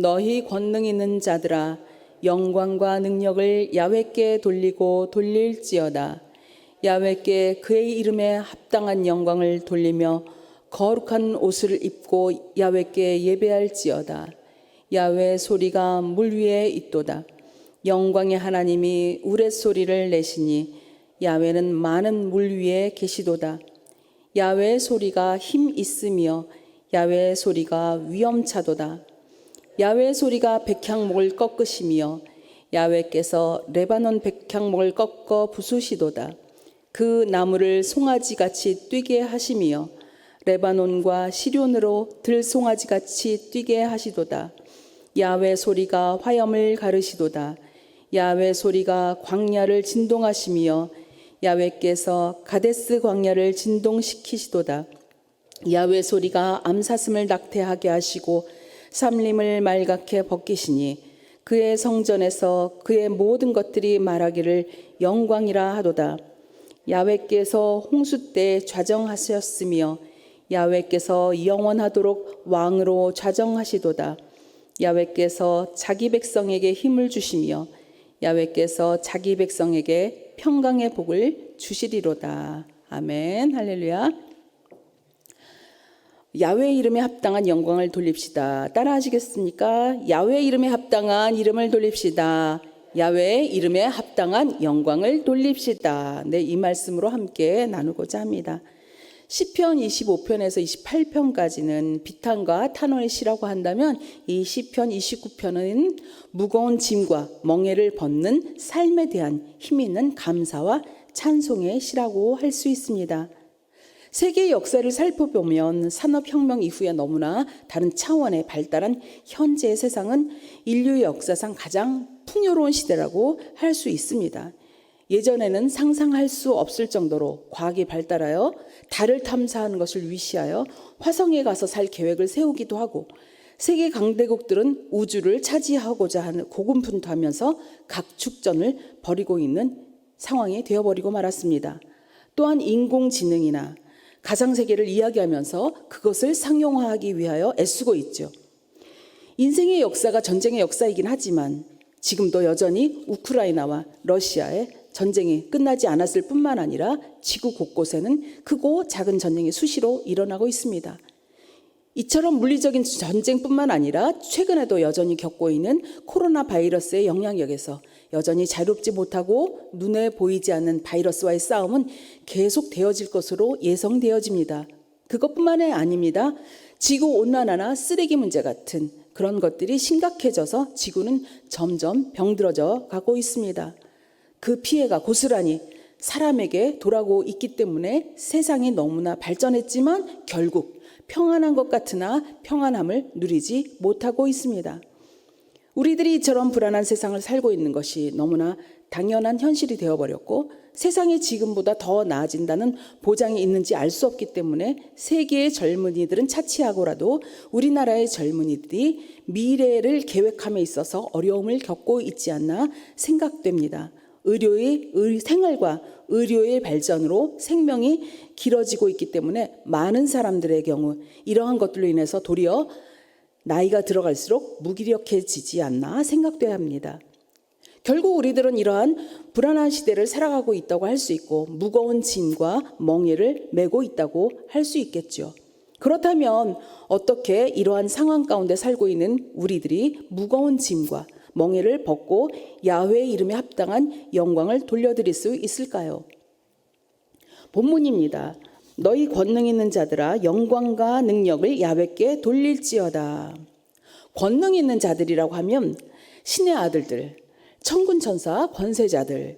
너희 권능 있는 자들아 영광과 능력을 야외께 돌리고 돌릴지어다. 야외께 그의 이름에 합당한 영광을 돌리며 거룩한 옷을 입고 야외께 예배할지어다. 야외 소리가 물 위에 있도다. 영광의 하나님이 우레소리를 내시니 야외는 많은 물 위에 계시도다. 야외의 소리가 힘 있으며 야외의 소리가 위엄차도다 야외의 소리가 백향목을 꺾으시며 야외께서 레바논 백향목을 꺾어 부수시도다. 그 나무를 송아지 같이 뛰게 하시며 레바논과 시련으로 들송아지 같이 뛰게 하시도다. 야외 소리가 화염을 가르시도다. 야외 소리가 광야를 진동하시며 야외께서 가데스 광야를 진동시키시도다. 야외 소리가 암사슴을 낙태하게 하시고 삼림을 말갛게 벗기시니 그의 성전에서 그의 모든 것들이 말하기를 영광이라 하도다 야외께서 홍수 때 좌정하셨으며 야외께서 영원하도록 왕으로 좌정하시도다 야외께서 자기 백성에게 힘을 주시며 야외께서 자기 백성에게 평강의 복을 주시리로다. 아멘. 할렐루야. 야외 이름에 합당한 영광을 돌립시다. 따라 하시겠습니까? 야외 이름에 합당한 이름을 돌립시다. 야외 이름에 합당한 영광을 돌립시다. 네, 이 말씀으로 함께 나누고자 합니다. 시편 25편에서 28편까지는 비탄과 탄원의 시라고 한다면 이 시편 29편은 무거운 짐과 멍에를 벗는 삶에 대한 힘 있는 감사와 찬송의 시라고 할 수 있습니다. 세계 역사를 살펴보면 산업혁명 이후에 너무나 다른 차원의 발달한 현재의 세상은 인류 역사상 가장 풍요로운 시대라고 할 수 있습니다. 예전에는 상상할 수 없을 정도로 과학이 발달하여 달을 탐사하는 것을 위시하여 화성에 가서 살 계획을 세우기도 하고 세계 강대국들은 우주를 차지하고자 하는 고군분투하면서 각 축전을 벌이고 있는 상황이 되어버리고 말았습니다. 또한 인공지능이나 가상세계를 이야기하면서 그것을 상용화하기 위하여 애쓰고 있죠. 인생의 역사가 전쟁의 역사이긴 하지만 지금도 여전히 우크라이나와 러시아의 전쟁이 끝나지 않았을 뿐만 아니라 지구 곳곳에는 크고 작은 전쟁이 수시로 일어나고 있습니다. 이처럼 물리적인 전쟁뿐만 아니라 최근에도 여전히 겪고 있는 코로나 바이러스의 영향력에서 여전히 자유롭지 못하고 눈에 보이지 않는 바이러스와의 싸움은 계속 되어질 것으로 예상되어집니다. 그것뿐만이 아닙니다. 지구 온난화나 쓰레기 문제 같은 그런 것들이 심각해져서 지구는 점점 병들어져 가고 있습니다. 그 피해가 고스란히 사람에게 돌아오고 있기 때문에 세상이 너무나 발전했지만 결국 평안한 것 같으나 평안함을 누리지 못하고 있습니다. 우리들이 이처럼 불안한 세상을 살고 있는 것이 너무나 당연한 현실이 되어버렸고 세상이 지금보다 더 나아진다는 보장이 있는지 알 수 없기 때문에 세계의 젊은이들은 차치하고라도 우리나라의 젊은이들이 미래를 계획함에 있어서 어려움을 겪고 있지 않나 생각됩니다. 의료의 의, 생활과 의료의 발전으로 생명이 길어지고 있기 때문에 많은 사람들의 경우 이러한 것들로 인해서 도리어 나이가 들어갈수록 무기력해지지 않나 생각돼야 합니다. 결국 우리들은 이러한 불안한 시대를 살아가고 있다고 할 수 있고 무거운 짐과 멍에를 메고 있다고 할 수 있겠죠. 그렇다면 어떻게 이러한 상황 가운데 살고 있는 우리들이 무거운 짐과 멍에를 벗고 야훼의 이름에 합당한 영광을 돌려드릴 수 있을까요? 본문입니다. 너희 권능 있는 자들아 영광과 능력을 야훼께 돌릴지어다. 권능 있는 자들이라고 하면 신의 아들들, 천군 천사, 권세자들,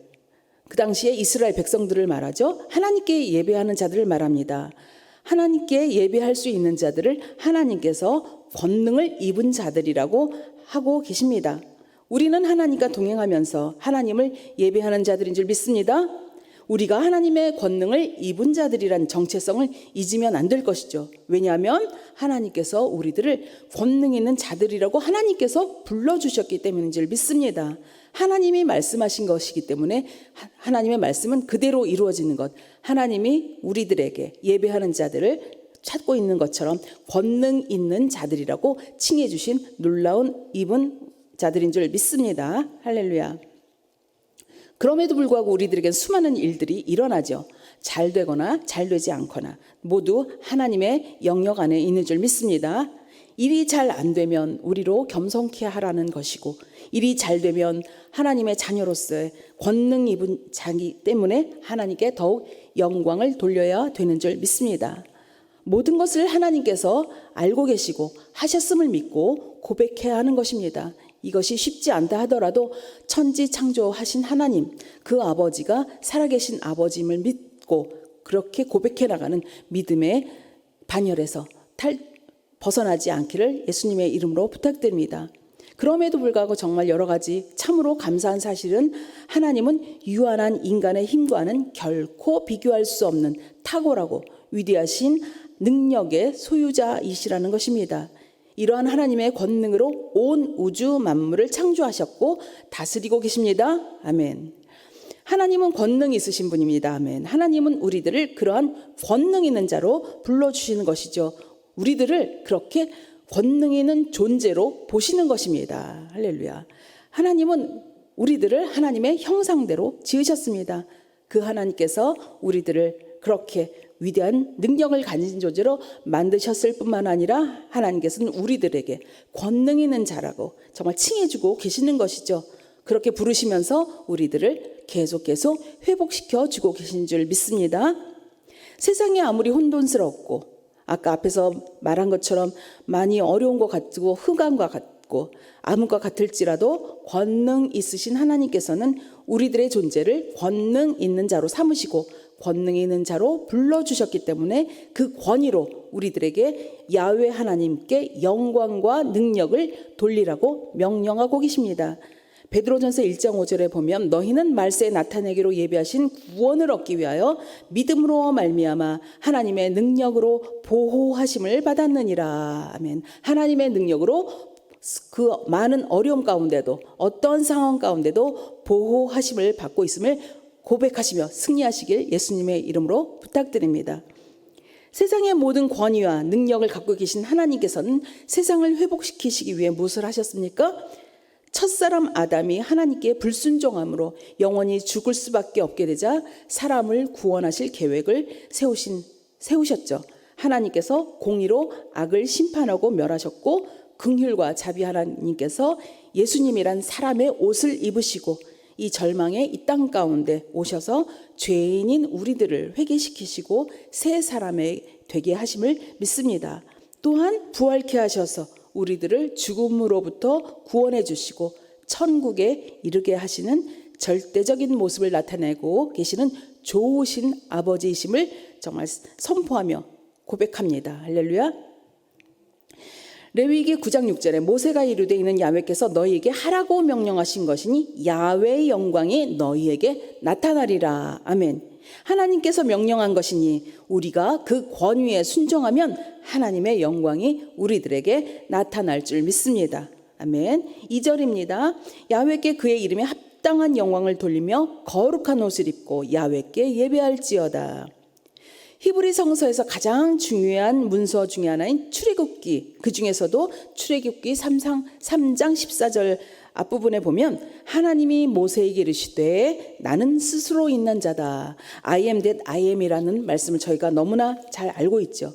그 당시에 이스라엘 백성들을 말하죠. 하나님께 예배하는 자들을 말합니다. 하나님께 예배할 수 있는 자들을 하나님께서 권능을 입은 자들이라고 하고 계십니다. 우리는 하나님과 동행하면서 하나님을 예배하는 자들인 줄 믿습니다. 우리가 하나님의 권능을 입은 자들이란 정체성을 잊으면 안 될 것이죠. 왜냐하면 하나님께서 우리들을 권능 있는 자들이라고 하나님께서 불러주셨기 때문인 줄 믿습니다. 하나님이 말씀하신 것이기 때문에 하나님의 말씀은 그대로 이루어지는 것. 하나님이 우리들에게 예배하는 자들을 찾고 있는 것처럼 권능 있는 자들이라고 칭해 주신 놀라운 이분 자들인 줄 믿습니다. 할렐루야. 그럼에도 불구하고 우리들에겐 수많은 일들이 일어나죠. 잘 되거나 잘 되지 않거나 모두 하나님의 영역 안에 있는 줄 믿습니다. 일이 잘 안 되면 우리로 겸손케 하라는 것이고 일이 잘 되면 하나님의 자녀로서의 권능 입은 자기 때문에 하나님께 더욱 영광을 돌려야 되는 줄 믿습니다. 모든 것을 하나님께서 알고 계시고 하셨음을 믿고 고백해야 하는 것입니다. 이것이 쉽지 않다 하더라도 천지 창조하신 하나님, 그 아버지가 살아계신 아버지임을 믿고 그렇게 고백해 나가는 믿음의 반열에서 탈, 벗어나지 않기를 예수님의 이름으로 부탁드립니다. 그럼에도 불구하고 정말 여러 가지 참으로 감사한 사실은 하나님은 유한한 인간의 힘과는 결코 비교할 수 없는 탁월하고 위대하신 능력의 소유자이시라는 것입니다. 이러한 하나님의 권능으로 온 우주 만물을 창조하셨고 다스리고 계십니다. 아멘. 하나님은 권능 있으신 분입니다. 아멘. 하나님은 우리들을 그러한 권능 있는 자로 불러주시는 것이죠. 우리들을 그렇게 권능 있는 존재로 보시는 것입니다. 할렐루야. 하나님은 우리들을 하나님의 형상대로 지으셨습니다. 그 하나님께서 우리들을 그렇게 위대한 능력을 가진 존재로 만드셨을 뿐만 아니라 하나님께서는 우리들에게 권능 있는 자라고 정말 칭해주고 계시는 것이죠. 그렇게 부르시면서 우리들을 계속 계속 회복시켜 주고 계신 줄 믿습니다. 세상이 아무리 혼돈스럽고 아까 앞에서 말한 것처럼 많이 어려운 것 같고 흑암과 같고 암과 같을지라도 권능 있으신 하나님께서는 우리들의 존재를 권능 있는 자로 삼으시고 권능 있는 자로 불러주셨기 때문에 그 권위로 우리들에게 야외 하나님께 영광과 능력을 돌리라고 명령하고 계십니다. 베드로전서 1장 5절에 보면 너희는 말세에 나타내기로 예비하신 구원을 얻기 위하여 믿음으로 말미암아 하나님의 능력으로 보호하심을 받았느니라. 아멘. 하나님의 능력으로 그 많은 어려움 가운데도 어떤 상황 가운데도 보호하심을 받고 있음을 고백하시며 승리하시길 예수님의 이름으로 부탁드립니다. 세상의 모든 권위와 능력을 갖고 계신 하나님께서는 세상을 회복시키시기 위해 무엇을 하셨습니까? 첫사람 아담이 하나님께 불순종함으로 영원히 죽을 수밖에 없게 되자 사람을 구원하실 계획을 세우신 세우셨죠. 하나님께서 공의로 악을 심판하고 멸하셨고 긍휼과 자비 하나님께서 예수님이란 사람의 옷을 입으시고 이 절망의 이 땅 가운데 오셔서 죄인인 우리들을 회개시키시고 새 사람의 되게 하심을 믿습니다. 또한 부활케 하셔서 우리들을 죽음으로부터 구원해 주시고 천국에 이르게 하시는 절대적인 모습을 나타내고 계시는 좋으신 아버지이심을 정말 선포하며 고백합니다. 할렐루야. 레위기 9장 6절에 모세가 이르되 이는 야훼께서 너희에게 하라고 명령하신 것이니 야훼의 영광이 너희에게 나타나리라. 아멘. 하나님께서 명령한 것이니 우리가 그 권위에 순종하면 하나님의 영광이 우리들에게 나타날 줄 믿습니다. 아멘. 2절입니다. 야훼께 그의 이름에 합당한 영광을 돌리며 거룩한 옷을 입고 야훼께 예배할지어다. 히브리 성서에서 가장 중요한 문서 중에 하나인 출애굽기 그 중에서도 출애굽기 3상, 3장 14절 앞부분에 보면 하나님이 모세에게 이르시되 나는 스스로 있는 자다. I am that I am이라는 말씀을 저희가 너무나 잘 알고 있죠.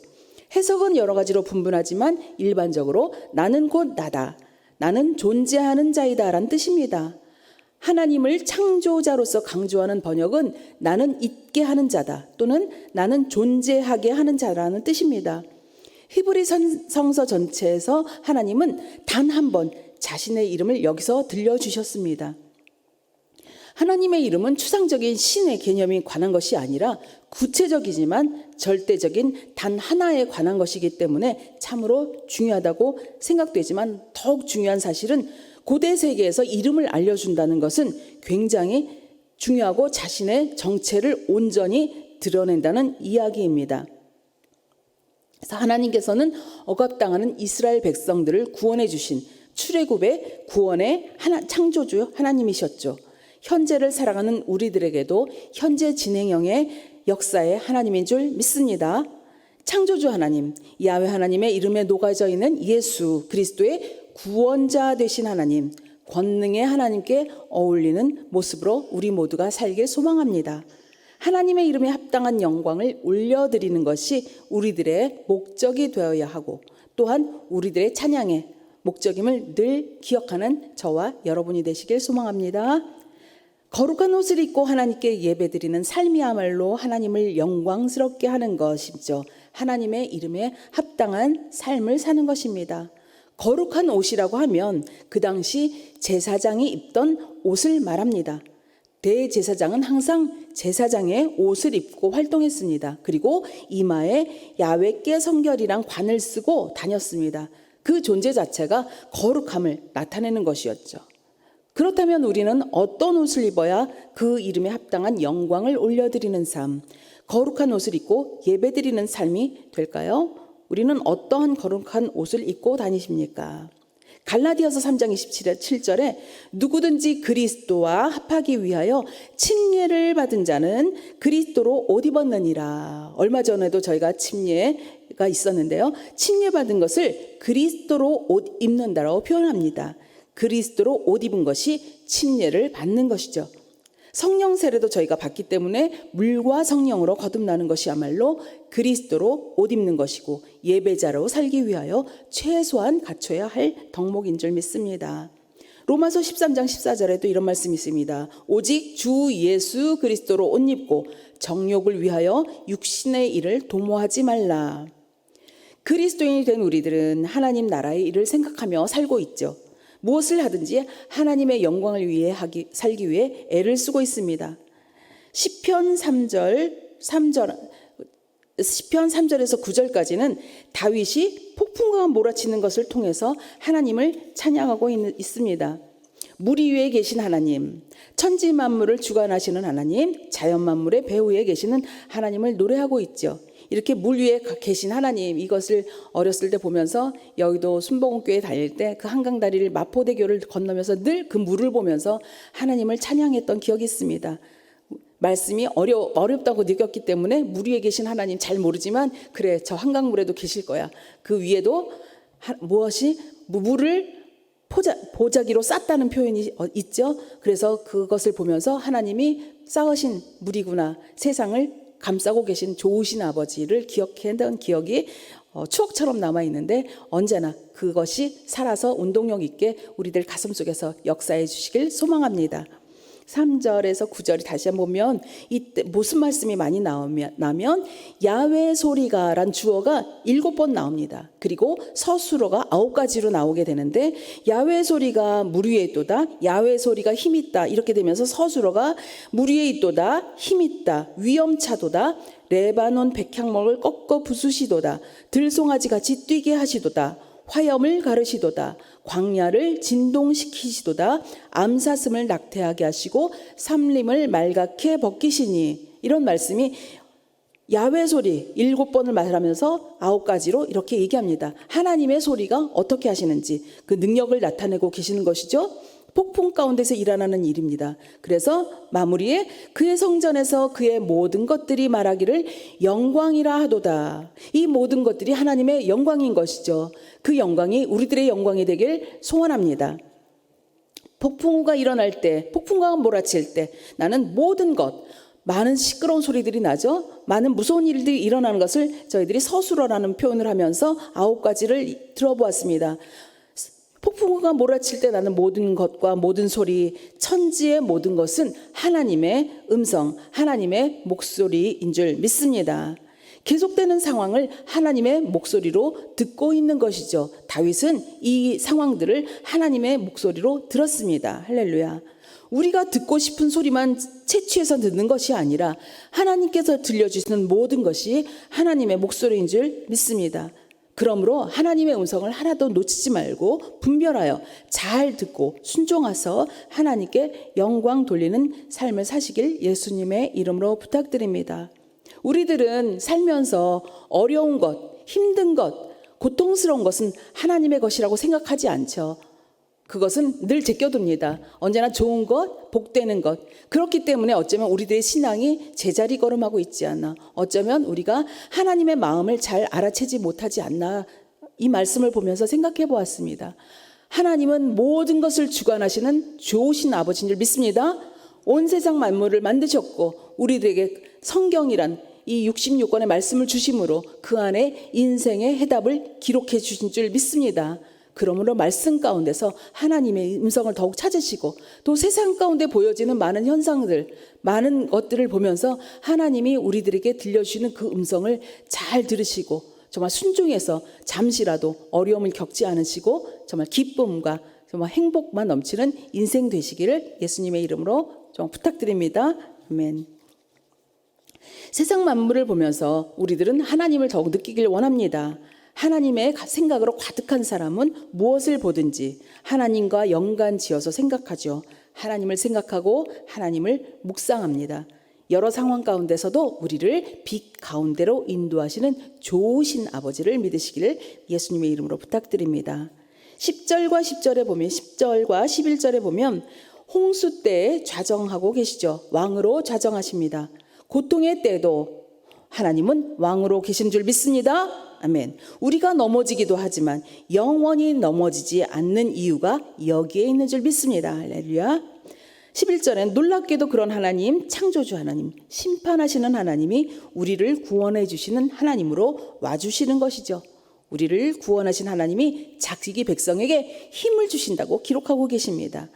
해석은 여러 가지로 분분하지만 일반적으로 나는 곧 나다. 나는 존재하는 자이다라는 뜻입니다. 하나님을 창조자로서 강조하는 번역은 나는 있게 하는 자다 또는 나는 존재하게 하는 자라는 뜻입니다. 히브리 성서 전체에서 하나님은 단 한 번 자신의 이름을 여기서 들려주셨습니다. 하나님의 이름은 추상적인 신의 개념이 관한 것이 아니라 구체적이지만 절대적인 단 하나에 관한 것이기 때문에 참으로 중요하다고 생각되지만 더욱 중요한 사실은 고대 세계에서 이름을 알려준다는 것은 굉장히 중요하고 자신의 정체를 온전히 드러낸다는 이야기입니다. 그래서 하나님께서는 억압당하는 이스라엘 백성들을 구원해 주신 출애굽의 구원의 하나, 창조주 하나님이셨죠. 현재를 살아가는 우리들에게도 현재 진행형의 역사의 하나님인 줄 믿습니다. 창조주 하나님, 야훼 하나님의 이름에 녹아져 있는 예수 그리스도의 구원자 되신 하나님, 권능의 하나님께 어울리는 모습으로 우리 모두가 살길 소망합니다. 하나님의 이름에 합당한 영광을 올려드리는 것이 우리들의 목적이 되어야 하고 또한 우리들의 찬양의 목적임을 늘 기억하는 저와 여러분이 되시길 소망합니다. 거룩한 옷을 입고 하나님께 예배드리는 삶이야말로 하나님을 영광스럽게 하는 것이죠. 하나님의 이름에 합당한 삶을 사는 것입니다. 거룩한 옷이라고 하면 그 당시 제사장이 입던 옷을 말합니다. 대제사장은 항상 제사장의 옷을 입고 활동했습니다. 그리고 이마에 야외께 성결이란 관을 쓰고 다녔습니다. 그 존재 자체가 거룩함을 나타내는 것이었죠. 그렇다면 우리는 어떤 옷을 입어야 그 이름에 합당한 영광을 올려드리는 삶, 거룩한 옷을 입고 예배드리는 삶이 될까요? 우리는 어떠한 거룩한 옷을 입고 다니십니까? 갈라디아서 3장 27절에 누구든지 그리스도와 합하기 위하여 침례를 받은 자는 그리스도로 옷 입었느니라. 얼마 전에도 저희가 침례가 있었는데요. 침례 받은 것을 그리스도로 옷 입는다라고 표현합니다. 그리스도로 옷 입은 것이 침례를 받는 것이죠. 성령 세례도 저희가 받기 때문에 물과 성령으로 거듭나는 것이야말로 그리스도로 옷 입는 것이고 예배자로 살기 위하여 최소한 갖춰야 할 덕목인 줄 믿습니다. 로마서 13장 14절에도 이런 말씀이 있습니다. 오직 주 예수 그리스도로 옷 입고 정욕을 위하여 육신의 일을 도모하지 말라. 그리스도인이 된 우리들은 하나님 나라의 일을 생각하며 살고 있죠. 무엇을 하든지 하나님의 영광을 위해 하기, 살기 위해 애를 쓰고 있습니다. 시편 3절 3절 시편 3절에서 9절까지는 다윗이 폭풍과 몰아치는 것을 통해서 하나님을 찬양하고 있, 있습니다. 물 위에 계신 하나님, 천지 만물을 주관하시는 하나님, 자연 만물의 배후에 계시는 하나님을 노래하고 있죠. 이렇게 물 위에 계신 하나님 이것을 어렸을 때 보면서 여의도 순복음교회 다닐 때 그 한강 다리를 마포대교를 건너면서 늘 그 물을 보면서 하나님을 찬양했던 기억이 있습니다. 말씀이 어려 어렵다고 느꼈기 때문에 물 위에 계신 하나님 잘 모르지만 그래 저 한강물에도 계실 거야. 그 위에도 하, 무엇이 물을 포자, 보자기로 쌌다는 표현이 어, 있죠. 그래서 그것을 보면서 하나님이 쌓으신 물이구나 세상을 감싸고 계신 좋으신 아버지를 기억했던 기억이 어, 추억처럼 남아 있는데 언제나 그것이 살아서 운동력 있게 우리들 가슴 속에서 역사해 주시길 소망합니다. 3절에서 9절이 다시 한번 보면 이때 무슨 말씀이 많이 나오면 나면 야외 소리가란 주어가 일곱 번 나옵니다. 그리고 서술어가 아홉 가지로 나오게 되는데 야외 소리가 물 위에 있도다. 야외 소리가 힘 있다. 이렇게 되면서 서술어가 물 위에 있도다. 힘 있다. 위험차도다. 레바논 백향목을 꺾어 부수시도다. 들송아지 같이 뛰게 하시도다. 화염을 가르시도다. 광야를 진동시키시도다. 암사슴을 낙태하게 하시고 삼림을 말갛게 벗기시니 이런 말씀이 야외 소리 일곱 번을 말하면서 아홉 가지로 이렇게 얘기합니다. 하나님의 소리가 어떻게 하시는지 그 능력을 나타내고 계시는 것이죠. 폭풍 가운데서 일어나는 일입니다. 그래서 마무리에 그의 성전에서 그의 모든 것들이 말하기를 영광이라 하도다. 이 모든 것들이 하나님의 영광인 것이죠. 그 영광이 우리들의 영광이 되길 소원합니다. 폭풍우가 일어날 때, 폭풍과 몰아칠 때 나는 모든 것, 많은 시끄러운 소리들이 나죠. 많은 무서운 일들이 일어나는 것을 저희들이 서술어라는 표현을 하면서 아홉 가지를 들어보았습니다. 폭풍우가 몰아칠 때 나는 모든 것과 모든 소리, 천지의 모든 것은 하나님의 음성, 하나님의 목소리인 줄 믿습니다. 계속되는 상황을 하나님의 목소리로 듣고 있는 것이죠. 다윗은 이 상황들을 하나님의 목소리로 들었습니다. 할렐루야. 우리가 듣고 싶은 소리만 채취해서 듣는 것이 아니라 하나님께서 들려주시는 모든 것이 하나님의 목소리인 줄 믿습니다. 그러므로 하나님의 음성을 하나도 놓치지 말고 분별하여 잘 듣고 순종하서 하나님께 영광 돌리는 삶을 사시길 예수님의 이름으로 부탁드립니다. 우리들은 살면서 어려운 것, 힘든 것, 고통스러운 것은 하나님의 것이라고 생각하지 않죠. 그것은 늘 제껴둡니다. 언제나 좋은 것, 복되는 것. 그렇기 때문에 어쩌면 우리들의 신앙이 제자리 걸음하고 있지 않나. 어쩌면 우리가 하나님의 마음을 잘 알아채지 못하지 않나. 이 말씀을 보면서 생각해 보았습니다. 하나님은 모든 것을 주관하시는 좋으신 아버지인 줄 믿습니다. 온 세상 만물을 만드셨고 우리들에게 성경이란 이 66권의 말씀을 주심으로 그 안에 인생의 해답을 기록해 주신 줄 믿습니다. 그러므로 말씀 가운데서 하나님의 음성을 더욱 찾으시고 또 세상 가운데 보여지는 많은 현상들, 많은 것들을 보면서 하나님이 우리들에게 들려주시는 그 음성을 잘 들으시고 정말 순종해서 잠시라도 어려움을 겪지 않으시고 정말 기쁨과 정말 행복만 넘치는 인생 되시기를 예수님의 이름으로 좀 부탁드립니다. 아멘. 세상 만물을 보면서 우리들은 하나님을 더욱 느끼길 원합니다. 하나님의 생각으로 가득한 사람은 무엇을 보든지 하나님과 연관 지어서 생각하죠. 하나님을 생각하고 하나님을 묵상합니다. 여러 상황 가운데서도 우리를 빛 가운데로 인도하시는 좋으신 아버지를 믿으시기를 예수님의 이름으로 부탁드립니다. 10절과 10절에 보면 10절과 11절에 보면 홍수 때에 좌정하고 계시죠. 왕으로 좌정하십니다. 고통의 때도 하나님은 왕으로 계신 줄 믿습니다. 아멘. 우리가 넘어지기도 하지만 영원히 넘어지지 않는 이유가 여기에 있는 줄 믿습니다. 할렐루야. 11절엔 놀랍게도 그런 하나님, 창조주 하나님, 심판하시는 하나님이 우리를 구원해 주시는 하나님으로 와주시는 것이죠. 우리를 구원하신 하나님이 자기 백성에게 힘을 주신다고 기록하고 계십니다.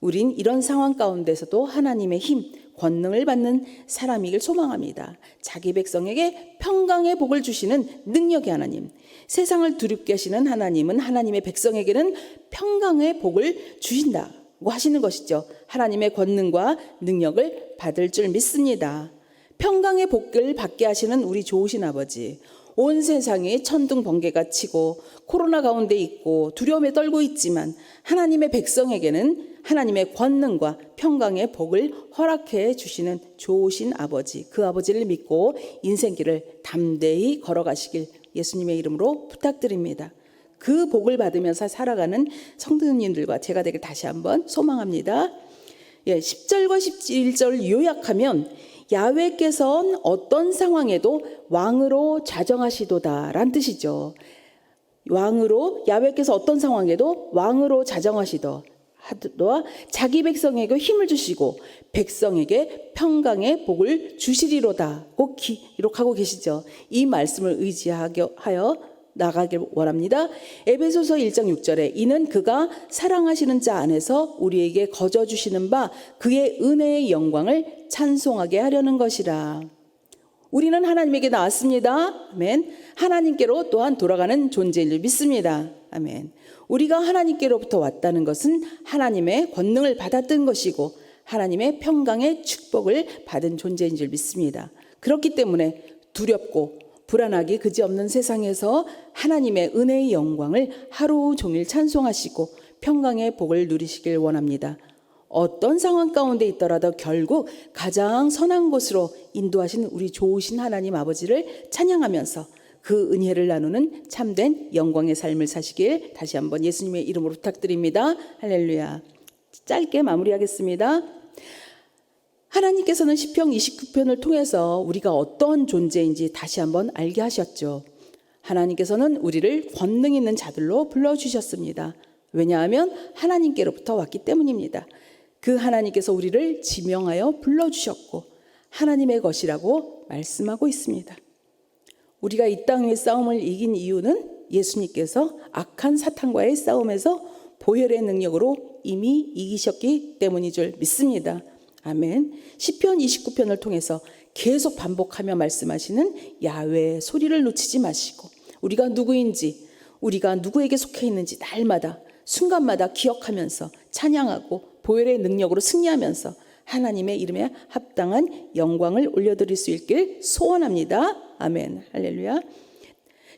우린 이런 상황 가운데서도 하나님의 힘, 권능을 받는 사람이길 소망합니다. 자기 백성에게 평강의 복을 주시는 능력의 하나님. 세상을 두렵게 하시는 하나님은 하나님의 백성에게는 평강의 복을 주신다고 하시는 것이죠. 하나님의 권능과 능력을 받을 줄 믿습니다. 평강의 복을 받게 하시는 우리 좋으신 아버지. 온 세상이 천둥 번개가 치고 코로나 가운데 있고 두려움에 떨고 있지만 하나님의 백성에게는 하나님의 권능과 평강의 복을 허락해 주시는 좋으신 아버지, 그 아버지를 믿고 인생길을 담대히 걸어가시길 예수님의 이름으로 부탁드립니다. 그 복을 받으면서 살아가는 성도님들과 제가 되길 다시 한번 소망합니다. 예, 10절과 11절 요약하면 야외께서는 어떤 상황에도 왕으로 자정하시도다란 뜻이죠. 왕으로 야외께서 어떤 상황에도 왕으로 자정하시더 하도와 자기 백성에게 힘을 주시고 백성에게 평강의 복을 주시리로다고 기록하고 계시죠. 이 말씀을 의지하여 나가길 원합니다. 에베소서 1장 6절에 이는 그가 사랑하시는 자 안에서 우리에게 거저 주시는 바 그의 은혜의 영광을 찬송하게 하려는 것이라. 우리는 하나님에게 나왔습니다. 아멘. 하나님께로 또한 돌아가는 존재인 줄 믿습니다. 아멘. 우리가 하나님께로부터 왔다는 것은 하나님의 권능을 받았던 것이고 하나님의 평강의 축복을 받은 존재인 줄 믿습니다. 그렇기 때문에 두렵고 불안하기 그지없는 세상에서 하나님의 은혜의 영광을 하루 종일 찬송하시고 평강의 복을 누리시길 원합니다. 어떤 상황 가운데 있더라도 결국 가장 선한 곳으로 인도하신 우리 좋으신 하나님 아버지를 찬양하면서 그 은혜를 나누는 참된 영광의 삶을 사시길 다시 한번 예수님의 이름으로 부탁드립니다. 할렐루야. 짧게 마무리하겠습니다. 하나님께서는 시편 29편을 통해서 우리가 어떤 존재인지 다시 한번 알게 하셨죠. 하나님께서는 우리를 권능 있는 자들로 불러주셨습니다. 왜냐하면 하나님께로부터 왔기 때문입니다. 그 하나님께서 우리를 지명하여 불러주셨고 하나님의 것이라고 말씀하고 있습니다. 우리가 이 땅의 싸움을 이긴 이유는 예수님께서 악한 사탄과의 싸움에서 보혈의 능력으로 이미 이기셨기 때문인 줄 믿습니다. 아멘. 시편 29편을 통해서 계속 반복하며 말씀하시는 야외의 소리를 놓치지 마시고 우리가 누구인지 우리가 누구에게 속해 있는지 날마다 순간마다 기억하면서 찬양하고 보혈의 능력으로 승리하면서 하나님의 이름에 합당한 영광을 올려드릴 수 있길 소원합니다. 아멘. 할렐루야.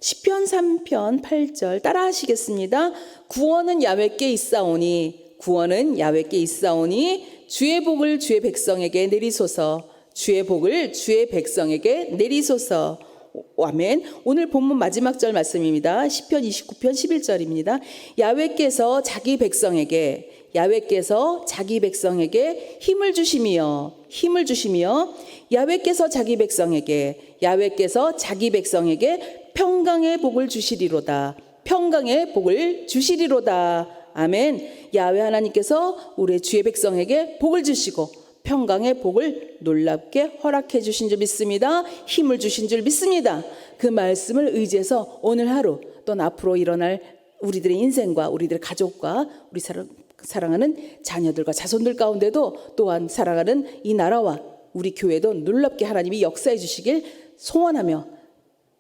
시편 3편 8절 따라 하시겠습니다. 구원은 야외께 있사오니 구원은 야외께 있사오니 주의 복을 주의 백성에게 내리소서 주의 복을 주의 백성에게 내리소서 오, 아멘. 오늘 본문 마지막 절 말씀입니다. 10편 29편 11절입니다. 야외께서 자기 백성에게 야외께서 자기 백성에게 힘을 주심이여 힘을 주심이여 야외께서 자기 백성에게 야외께서 자기 백성에게 평강의 복을 주시리로다. 평강의 복을 주시리로다. 아멘. 야외 하나님께서 우리 주의 백성에게 복을 주시고 평강의 복을 놀랍게 허락해 주신 줄 믿습니다. 힘을 주신 줄 믿습니다. 그 말씀을 의지해서 오늘 하루 또 앞으로 일어날 우리들의 인생과 우리들의 가족과 우리 사랑, 사랑하는 자녀들과 자손들 가운데도 또한 사랑하는 이 나라와 우리 교회도 놀랍게 하나님이 역사해 주시길 소원하며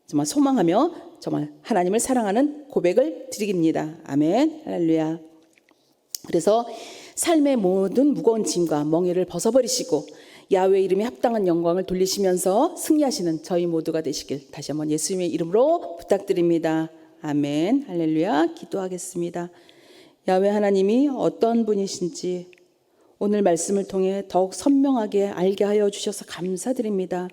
정말 소망하며 정말 하나님을 사랑하는 고백을 드립니다. 아멘. 할렐루야. 그래서 삶의 모든 무거운 짐과 멍에를 벗어버리시고 야외 이름에 합당한 영광을 돌리시면서 승리하시는 저희 모두가 되시길 다시 한번 예수님의 이름으로 부탁드립니다. 아멘. 할렐루야. 기도하겠습니다. 야외 하나님이 어떤 분이신지 오늘 말씀을 통해 더욱 선명하게 알게 하여 주셔서 감사드립니다.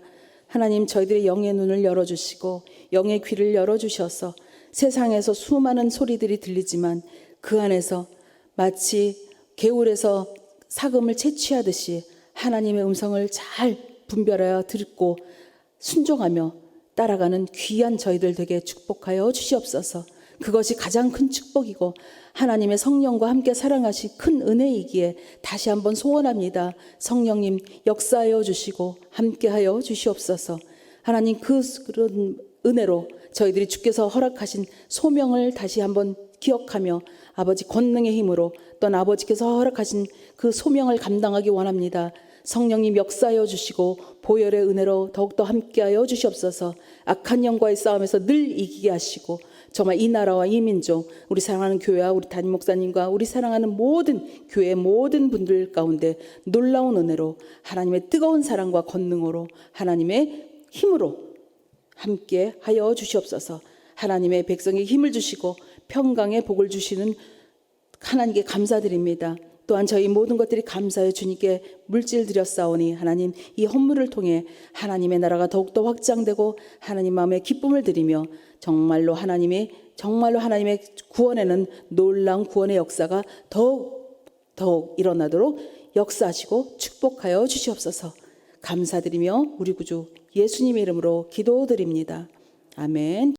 하나님 저희들의 영의 눈을 열어주시고 영의 귀를 열어주셔서 세상에서 수많은 소리들이 들리지만 그 안에서 마치 개울에서 사금을 채취하듯이 하나님의 음성을 잘 분별하여 듣고 순종하며 따라가는 귀한 저희들 되게 축복하여 주시옵소서. 그것이 가장 큰 축복이고 하나님의 성령과 함께 사랑하시 큰 은혜이기에 다시 한번 소원합니다. 성령님 역사하여 주시고 함께하여 주시옵소서. 하나님 그 그런 은혜로 저희들이 주께서 허락하신 소명을 다시 한번 기억하며 아버지 권능의 힘으로 또는 아버지께서 허락하신 그 소명을 감당하기 원합니다. 성령님 역사하여 주시고 보혈의 은혜로 더욱더 함께하여 주시옵소서. 악한 영과의 싸움에서 늘 이기게 하시고 정말 이 나라와 이 민족, 우리 사랑하는 교회와 우리 담임 목사님과 우리 사랑하는 모든 교회 모든 분들 가운데 놀라운 은혜로 하나님의 뜨거운 사랑과 권능으로 하나님의 힘으로 함께 하여 주시옵소서. 하나님의 백성에게 힘을 주시고 평강의 복을 주시는 하나님께 감사드립니다. 또한 저희 모든 것들이 감사해 주님께 물질 드렸사오니 하나님 이 헌물을 통해 하나님의 나라가 더욱더 확장되고 하나님 마음에 기쁨을 드리며 정말로 하나님의 정말로 하나님의 구원에는 놀라운 구원의 역사가 더욱 더욱 일어나도록 역사하시고 축복하여 주시옵소서. 감사드리며 우리 구주 예수님의 이름으로 기도드립니다. 아멘.